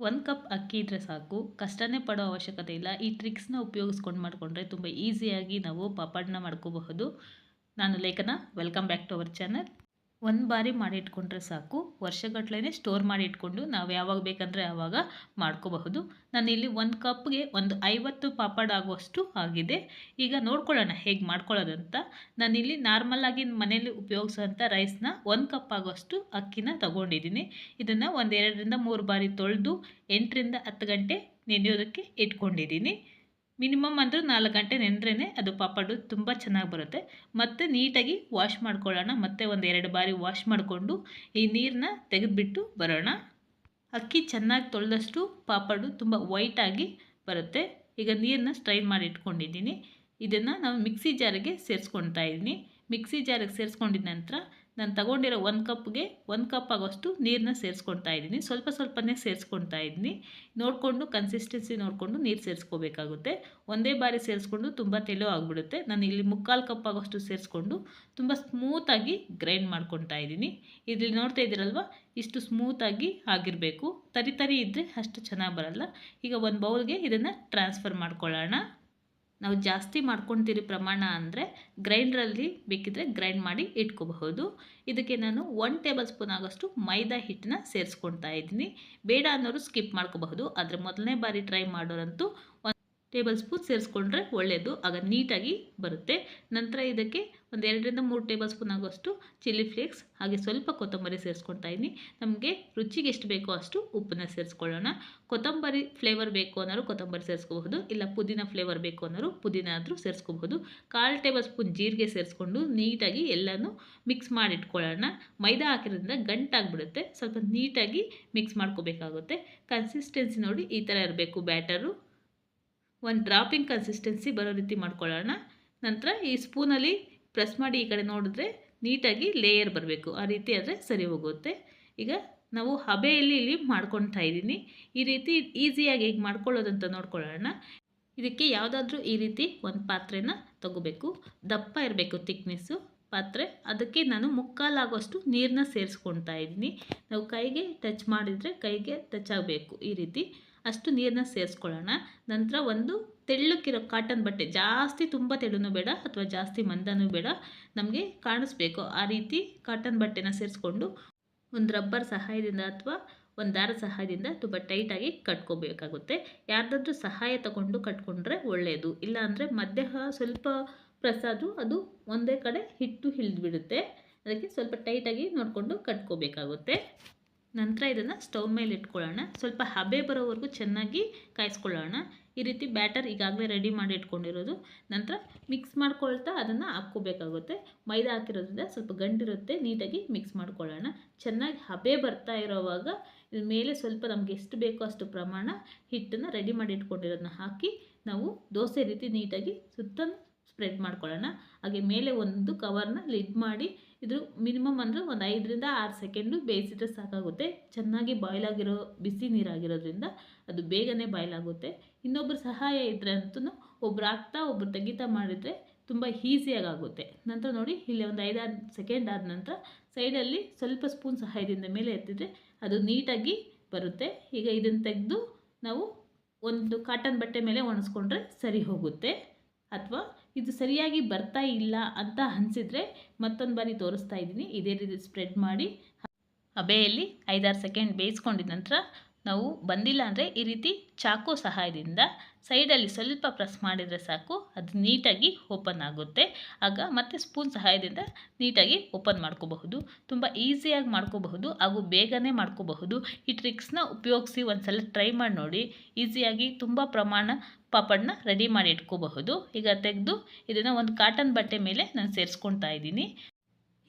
ಒಂದು ಕಪ್ ಅಕ್ಕಿ ಇದ್ದರೆ ಸಾಕು. ಕಷ್ಟನೇ ಪಡೋ ಅವಶ್ಯಕತೆ ಇಲ್ಲ. ಈ ಟ್ರಿಕ್ಸ್ನ ಉಪಯೋಗಿಸ್ಕೊಂಡು ಮಾಡಿಕೊಂಡ್ರೆ ತುಂಬ ಈಸಿಯಾಗಿ ನಾವು ಪಾಪಡ್ನ ಮಾಡ್ಕೋಬಹುದು. ನಾನು Lekhana welcome back to our channel ಒಂದು ಬಾರಿ ಮಾಡಿಟ್ಕೊಂಡ್ರೆ ಸಾಕು. ವರ್ಷಗಟ್ಟಲೆ ಸ್ಟೋರ್ ಮಾಡಿ ಇಟ್ಕೊಂಡು ನಾವು ಯಾವಾಗ ಬೇಕಂದರೆ ಆವಾಗ ಮಾಡ್ಕೋಬಹುದು. ನಾನು ಇಲ್ಲಿ ಒಂದು ಕಪ್ಗೆ ಒಂದು ಐವತ್ತು ಪಾಪಡ್ ಆಗುವಷ್ಟು ಆಗಿದೆ. ಈಗ ನೋಡ್ಕೊಳ್ಳೋಣ ಹೇಗೆ ಮಾಡ್ಕೊಳ್ಳೋದಂತ. ನಾನಿಲ್ಲಿ ನಾರ್ಮಲಾಗಿ ಮನೇಲಿ ಉಪಯೋಗಿಸೋಂಥ ರೈಸ್ನ ಒಂದು ಕಪ್ ಆಗುವಷ್ಟು ಅಕ್ಕಿನ ತಗೊಂಡಿದ್ದೀನಿ ಇದನ್ನು ಒಂದೆರಡರಿಂದ ಮೂರು ಬಾರಿ ತೊಳೆದು ಎಂಟರಿಂದ ಹತ್ತು ಗಂಟೆ ನೆನೆಯೋದಕ್ಕೆ ಇಟ್ಕೊಂಡಿದ್ದೀನಿ ಮಿನಿಮಮ್ ಅಂದರೂ ನಾಲ್ಕು ಗಂಟೆ ನೆಂದ್ರೇ ಅದು ಪಾಪಡು ತುಂಬ ಚೆನ್ನಾಗಿ ಬರುತ್ತೆ. ಮತ್ತು ನೀಟಾಗಿ ವಾಶ್ ಮಾಡ್ಕೊಳ್ಳೋಣ. ಮತ್ತೆ ಒಂದು ಎರಡು ಬಾರಿ ವಾಶ್ ಮಾಡಿಕೊಂಡು ಈ ನೀರನ್ನ ತೆಗೆದುಬಿಟ್ಟು ಬರೋಣ. ಅಕ್ಕಿ ಚೆನ್ನಾಗಿ ತೊಳೆದಷ್ಟು ಪಾಪಡು ತುಂಬ ವೈಟಾಗಿ ಬರುತ್ತೆ. ಈಗ ನೀರನ್ನ ಸ್ಟ್ರೈನ್ ಮಾಡಿ ಇಟ್ಕೊಂಡಿದ್ದೀನಿ. ಇದನ್ನು ನಾವು ಮಿಕ್ಸಿ ಜಾರಿಗೆ ಸೇರಿಸ್ಕೊಳ್ತಾ ಇದ್ದೀನಿ. ಮಿಕ್ಸಿ ಜಾರಿಗೆ ಸೇರಿಸ್ಕೊಂಡಿದ ನಂತರ ನಾನು ತಗೊಂಡಿರೋ ಒಂದು ಕಪ್ಗೆ ಒಂದು ಕಪ್ ಆಗೋಷ್ಟು ನೀರನ್ನ ಸೇರಿಸ್ಕೊಳ್ತಾ ಇದ್ದೀನಿ. ಸ್ವಲ್ಪ ಸ್ವಲ್ಪನೇ ಸೇರಿಸ್ಕೊಳ್ತಾ ಇದ್ದೀನಿ. ನೋಡಿಕೊಂಡು ಕನ್ಸಿಸ್ಟೆನ್ಸಿ ನೋಡಿಕೊಂಡು ನೀರು ಸೇರಿಸ್ಕೋಬೇಕಾಗುತ್ತೆ. ಒಂದೇ ಬಾರಿ ಸೇರಿಸ್ಕೊಂಡು ತುಂಬ ತೆಳು ಆಗಿಬಿಡುತ್ತೆ. ನಾನು ಇಲ್ಲಿ ಮುಕ್ಕಾಲು ಕಪ್ ಆಗೋಷ್ಟು ಸೇರಿಸ್ಕೊಂಡು ತುಂಬ ಸ್ಮೂತಾಗಿ ಗ್ರೈಂಡ್ ಮಾಡ್ಕೊತಾ ಇದ್ದೀನಿ. ಇಲ್ಲಿ ನೋಡ್ತಾ ಇದ್ದೀರಲ್ವ? ಇಷ್ಟು ಸ್ಮೂತಾಗಿ ಆಗಿರಬೇಕು. ತರಿ ತರಿ ಇದ್ದರೆ ಅಷ್ಟು ಚೆನ್ನಾಗಿ ಬರಲ್ಲ. ಈಗ ಒಂದು ಬೌಲ್ಗೆ ಇದನ್ನು ಟ್ರಾನ್ಸ್ಫರ್ ಮಾಡ್ಕೊಳ್ಳೋಣ. ನಾವು ಜಾಸ್ತಿ ಮಾಡ್ಕೊತೀರಿ ಪ್ರಮಾಣ ಅಂದರೆ ಗ್ರೈಂಡ್ರಲ್ಲಿ ಬೇಕಿದ್ರೆ ಗ್ರೈಂಡ್ ಮಾಡಿ ಇಟ್ಕೋಬಹುದು. ಇದಕ್ಕೆ ನಾನು ಒನ್ ಟೇಬಲ್ ಸ್ಪೂನ್ ಆಗೋಷ್ಟು ಮೈದಾ ಹಿಟ್ಟನ್ನ ಸೇರಿಸ್ಕೊಳ್ತಾ ಇದ್ದೀನಿ. ಬೇಡ ಅನ್ನೋರು ಸ್ಕಿಪ್ ಮಾಡ್ಕೋಬಹುದು. ಆದರೆ ಮೊದಲನೇ ಬಾರಿ ಟ್ರೈ ಮಾಡೋರಂತೂ ಟೇಬಲ್ ಸ್ಪೂನ್ ಸೇರಿಸ್ಕೊಂಡ್ರೆ ಒಳ್ಳೆಯದು ಆಗ ನೀಟಾಗಿ ಬರುತ್ತೆ. ನಂತರ ಇದಕ್ಕೆ ಒಂದು ಎರಡರಿಂದ ಮೂರು ಟೇಬಲ್ ಸ್ಪೂನ್ ಆಗುವಷ್ಟು ಚಿಲ್ಲಿ ಫ್ಲೇಕ್ಸ್, ಹಾಗೆ ಸ್ವಲ್ಪ ಕೊತ್ತಂಬರಿ ಸೇರಿಸ್ಕೊಳ್ತಾ ಇದ್ದೀನಿ ನಮಗೆ ರುಚಿಗೆ ಎಷ್ಟು ಬೇಕೋ ಅಷ್ಟು ಉಪ್ಪನ್ನ ಸೇರಿಸ್ಕೊಳ್ಳೋಣ. ಕೊತ್ತಂಬರಿ ಫ್ಲೇವರ್ ಬೇಕು ಅನ್ನೋರು ಕೊತ್ತಂಬರಿ ಸೇರಿಸ್ಕೋಬಹುದು, ಇಲ್ಲ ಪುದೀನ ಫ್ಲೇವರ್ ಬೇಕು ಅನ್ನೋರು ಪುದೀನ ಆದರೂ ಸೇರಿಸ್ಕೋಬಹುದು. ಕಾಲು ಟೇಬಲ್ ಸ್ಪೂನ್ ಜೀರಿಗೆ ಸೇರಿಸ್ಕೊಂಡು ನೀಟಾಗಿ ಎಲ್ಲನೂ ಮಿಕ್ಸ್ ಮಾಡಿಟ್ಕೊಳ್ಳೋಣ. ಮೈದಾ ಹಾಕಿರೋದ್ರಿಂದ ಗಂಟಾಗ್ಬಿಡುತ್ತೆ. ಸ್ವಲ್ಪ ನೀಟಾಗಿ ಮಿಕ್ಸ್ ಮಾಡ್ಕೋಬೇಕಾಗುತ್ತೆ. ಕನ್ಸಿಸ್ಟೆನ್ಸಿ ನೋಡಿ ಈ ಥರ ಇರಬೇಕು ಬ್ಯಾಟರು. ಒಂದು ಡ್ರಾಪಿಂಗ್ ಕನ್ಸಿಸ್ಟೆನ್ಸಿ ಬರೋ ರೀತಿ ಮಾಡ್ಕೊಳ್ಳೋಣ. ನಂತರ ಈ ಸ್ಪೂನಲ್ಲಿ ಪ್ರೆಸ್ ಮಾಡಿ ಈ ಕಡೆ ನೋಡಿದ್ರೆ ನೀಟಾಗಿ ಲೇಯರ್ ಬರಬೇಕು. ಆ ರೀತಿ ಆದರೆ ಸರಿ ಹೋಗುತ್ತೆ. ಈಗ ನಾವು ಹಬೆಯಲ್ಲಿ ಇಲ್ಲಿ ಮಾಡ್ಕೊಳ್ತಾ ಇದ್ದೀನಿ. ಈ ರೀತಿ ಈಸಿಯಾಗಿ ಹೇಗೆ ಮಾಡ್ಕೊಳ್ಳೋದಂತ ನೋಡ್ಕೊಳ್ಳೋಣ. ಇದಕ್ಕೆ ಯಾವುದಾದ್ರೂ ಈ ರೀತಿ ಒಂದು ಪಾತ್ರೆನ ತಗೋಬೇಕು. ದಪ್ಪ ಇರಬೇಕು ತಿಕ್ನೆಸ್ಸು ಪಾತ್ರೆ. ಅದಕ್ಕೆ ನಾನು ಮುಕ್ಕಾಲಾಗೋಷ್ಟು ನೀರನ್ನ ಸೇರಿಸ್ಕೊಳ್ತಾ ಇದ್ದೀನಿ. ನಾವು ಕೈಗೆ ಟಚ್ ಮಾಡಿದರೆ ಕೈಗೆ ಟಚ್ ಆಗಬೇಕು ಈ ರೀತಿ. ಅಷ್ಟು ನೀರನ್ನ ಸೇರಿಸ್ಕೊಳ್ಳೋಣ. ನಂತರ ಒಂದು ತೆಳ್ಳಕ್ಕಿರೋ ಕಾಟನ್ ಬಟ್ಟೆ, ಜಾಸ್ತಿ ತುಂಬ ತೆಳುನೂ ಬೇಡ ಅಥವಾ ಜಾಸ್ತಿ ಮಂದನೂ ಬೇಡ, ನಮಗೆ ಕಾಣಿಸ್ಬೇಕು. ಆ ರೀತಿ ಕಾಟನ್ ಬಟ್ಟೆನ ಸೇರಿಸ್ಕೊಂಡು ಒಂದು ರಬ್ಬರ್ ಸಹಾಯದಿಂದ ಅಥವಾ ಒಂದು ದಾರ ಸಹಾಯದಿಂದ ತುಂಬ ಟೈಟಾಗಿ ಕಟ್ಕೋಬೇಕಾಗುತ್ತೆ. ಯಾರ್ದಾದ್ರೂ ಸಹಾಯ ತಗೊಂಡು ಕಟ್ಕೊಂಡ್ರೆ ಒಳ್ಳೆಯದು ಇಲ್ಲಾಂದರೆ ಮಧ್ಯ ಸ್ವಲ್ಪ ಪ್ರಸಾದು ಅದು ಒಂದೇ ಕಡೆ ಹಿಟ್ಟು ಹಿಡಿದ್ಬಿಡುತ್ತೆ ಅದಕ್ಕೆ ಸ್ವಲ್ಪ ಟೈಟಾಗಿ ನೋಡಿಕೊಂಡು ಕಟ್ಕೋಬೇಕಾಗುತ್ತೆ. ನಂತರ ಇದನ್ನು ಸ್ಟವ್ ಮೇಲೆ ಇಟ್ಕೊಳ್ಳೋಣ. ಸ್ವಲ್ಪ ಹಬೆ ಬರೋವರೆಗೂ ಚೆನ್ನಾಗಿ ಕಾಯಿಸ್ಕೊಳ್ಳೋಣ. ಈ ರೀತಿ ಬ್ಯಾಟರ್ ಈಗಾಗಲೇ ರೆಡಿ ಮಾಡಿ ಇಟ್ಕೊಂಡಿರೋದು. ನಂತರ ಮಿಕ್ಸ್ ಮಾಡ್ಕೊಳ್ತಾ ಅದನ್ನು ಹಾಕ್ಕೋಬೇಕಾಗುತ್ತೆ. ಮೈದಾ ಹಾಕಿರೋದ್ರಿಂದ ಸ್ವಲ್ಪ ಗಂಡಿರುತ್ತೆ, ನೀಟಾಗಿ ಮಿಕ್ಸ್ ಮಾಡ್ಕೊಳ್ಳೋಣ. ಚೆನ್ನಾಗಿ ಹಬೆ ಬರ್ತಾ ಇರೋವಾಗ ಇದ್ರ ಮೇಲೆ ಸ್ವಲ್ಪ ನಮ್ಗೆ ಎಷ್ಟು ಬೇಕೋ ಅಷ್ಟು ಪ್ರಮಾಣ ಹಿಟ್ಟನ್ನು ರೆಡಿ ಮಾಡಿ ಇಟ್ಕೊಂಡಿರೋದನ್ನ ಹಾಕಿ ನಾವು ದೋಸೆ ರೀತಿ ನೀಟಾಗಿ ಸುತ್ತ ಸ್ಪ್ರೆಡ್ ಮಾಡ್ಕೊಳ್ಳೋಣ. ಹಾಗೆ ಮೇಲೆ ಒಂದು ಕವರ್ನ ಲಿಡ್ ಮಾಡಿ, ಇದ್ರ ಮಿನಿಮಮ್ ಅಂದರೆ ಒಂದು ಐದರಿಂದ ಆರು ಸೆಕೆಂಡು ಬೇಯಿಸಿದ್ರೆ ಸಾಕಾಗುತ್ತೆ. ಚೆನ್ನಾಗಿ ಬಾಯ್ಲ್ ಆಗಿರೋ, ಬಿಸಿ ನೀರಾಗಿರೋದ್ರಿಂದ ಅದು ಬೇಗನೆ ಬಾಯ್ಲ್ ಆಗುತ್ತೆ. ಇನ್ನೊಬ್ಬರ ಸಹಾಯ ಇದ್ದರೆ ಅಂತೂ ಒಬ್ರು ಹಾಕ್ತಾ ಒಬ್ರು ತೆಗಿತಾ ಮಾಡಿದರೆ ತುಂಬ ಈಸಿಯಾಗಿ ಆಗುತ್ತೆ. ನಂತರ ನೋಡಿ, ಇಲ್ಲಿ ಒಂದು ಐದಾರು ಸೆಕೆಂಡ್ ಆದ ನಂತರ ಸೈಡಲ್ಲಿ ಸ್ವಲ್ಪ ಸ್ಪೂನ್ ಸಹಾಯದಿಂದ ಮೇಲೆ ಎತ್ತಿದ್ರೆ ಅದು ನೀಟಾಗಿ ಬರುತ್ತೆ. ಈಗ ಇದನ್ನು ತೆಗೆದು ನಾವು ಒಂದು ಕಾಟನ್ ಬಟ್ಟೆ ಮೇಲೆ ಒಣಸ್ಕೊಂಡ್ರೆ ಸರಿ ಹೋಗುತ್ತೆ. ಅಥವಾ ಇದು ಸರಿಯಾಗಿ ಬರ್ತಾ ಇಲ್ಲ ಅಂತ ಅನಿಸಿದರೆ ಮತ್ತೊಂದು ಬಾರಿ ತೋರಿಸ್ತಾ ಇದ್ದೀನಿ. ಇದೇ ರೀತಿ ಸ್ಪ್ರೆಡ್ ಮಾಡಿ ಹಬೆಯಲ್ಲಿ ಐದಾರು ಸೆಕೆಂಡ್ ಬೇಯಿಸ್ಕೊಂಡಿದ ನಂತರ ನಾವು ಬಂದಿಲ್ಲ ಅಂದರೆ ಈ ರೀತಿ ಚಾಕು ಸಹಾಯದಿಂದ ಸೈಡಲ್ಲಿ ಸ್ವಲ್ಪ ಪ್ರೆಸ್ ಮಾಡಿದರೆ ಸಾಕು, ಅದು ನೀಟಾಗಿ ಓಪನ್ ಆಗುತ್ತೆ. ಆಗ ಮತ್ತೆ ಸ್ಪೂನ್ ಸಹಾಯದಿಂದ ನೀಟಾಗಿ ಓಪನ್ ಮಾಡ್ಕೋಬಹುದು. ತುಂಬ ಈಸಿಯಾಗಿ ಮಾಡ್ಕೋಬಹುದು ಹಾಗೂ ಬೇಗನೆ ಮಾಡ್ಕೋಬಹುದು. ಈ ಟ್ರಿಕ್ಸ್ನ ಉಪಯೋಗಿಸಿ ಒಂದು ಸಲ ಟ್ರೈ ಮಾಡಿ ನೋಡಿ. ಈಸಿಯಾಗಿ ತುಂಬ ಪ್ರಮಾಣ ಪಾಪಡನ್ನ ರೆಡಿ ಮಾಡಿ ಇಟ್ಕೋಬಹುದು. ಈಗ ತೆಗೆದು ಇದನ್ನು ಒಂದು ಕಾಟನ್ ಬಟ್ಟೆ ಮೇಲೆ ನಾನು ಸೇರಿಸ್ಕೊಳ್ತಾ ಇದ್ದೀನಿ.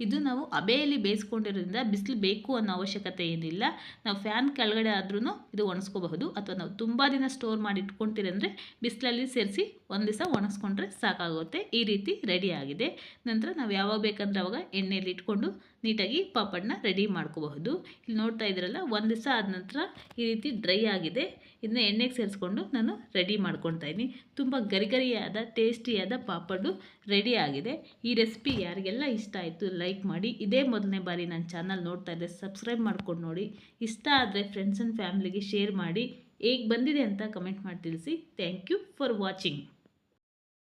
ಇದು ನಾವು ಅಬೆಯಲ್ಲಿ ಬೇಯಿಸ್ಕೊಂಡಿರೋದ್ರಿಂದ ಬಿಸಿಲು ಬೇಕು ಅನ್ನೋ ಅವಶ್ಯಕತೆ ಏನಿಲ್ಲ. ನಾವು ಫ್ಯಾನ್ ಕೆಳಗಡೆ ಆದ್ರೂ ಇದು ಒಣಸ್ಕೋಬಹುದು. ಅಥವಾ ನಾವು ತುಂಬ ದಿನ ಸ್ಟೋರ್ ಮಾಡಿ ಇಟ್ಕೊಳ್ತೀರಿ ಅಂದರೆ ಬಿಸಿಲಲ್ಲಿ ಸೇರಿಸಿ ಒಂದು ದಿವಸ ಒಣಸ್ಕೊಂಡ್ರೆ ಸಾಕಾಗುತ್ತೆ. ಈ ರೀತಿ ರೆಡಿ ಆಗಿದೆ. ನಂತರ ನಾವು ಯಾವಾಗ ಬೇಕಂದ್ರೆ ಅವಾಗ ಎಣ್ಣೆಯಲ್ಲಿ ಇಟ್ಕೊಂಡು ನೀಟಾಗಿ ಪಾಪಡ್ನ ರೆಡಿ ಮಾಡ್ಕೋಬಹುದು. ಇಲ್ಲಿ ನೋಡ್ತಾ ಇದ್ದೀರಲ್ಲ, ಒಂದು ದಿವಸ ಆದ ನಂತರ ಈ ರೀತಿ ಡ್ರೈ ಆಗಿದೆ. ಇದನ್ನ ಎಣ್ಣೆಗೆ ಸೇರಿಸ್ಕೊಂಡು ನಾನು ರೆಡಿ ಮಾಡ್ಕೊತಾ ಇದ್ದೀನಿ. ತುಂಬ ಗರಿಗರಿಯಾದ, ಟೇಸ್ಟಿಯಾದ ಪಾಪಡು ರೆಡಿ ಆಗಿದೆ. ಈ ರೆಸಿಪಿ ಯಾರಿಗೆಲ್ಲ ಇಷ್ಟ ಆಯಿತು ಲೈಕ್ ಮಾಡಿ. ಇದೇ ಮೊದಲನೇ ಬಾರಿ ನನ್ನ ಚಾನಲ್ ನೋಡ್ತಾ ಇದ್ದೆ ಸಬ್ಸ್ಕ್ರೈಬ್ ಮಾಡ್ಕೊಂಡು ನೋಡಿ. ಇಷ್ಟ ಆದರೆ ಫ್ರೆಂಡ್ಸ್ ಆ್ಯಂಡ್ ಫ್ಯಾಮ್ಲಿಗೆ ಶೇರ್ ಮಾಡಿ. ಹೇಗೆ ಬಂದಿದೆ ಅಂತ ಕಮೆಂಟ್ ಮಾಡಿ ತಿಳಿಸಿ. Thank you for watching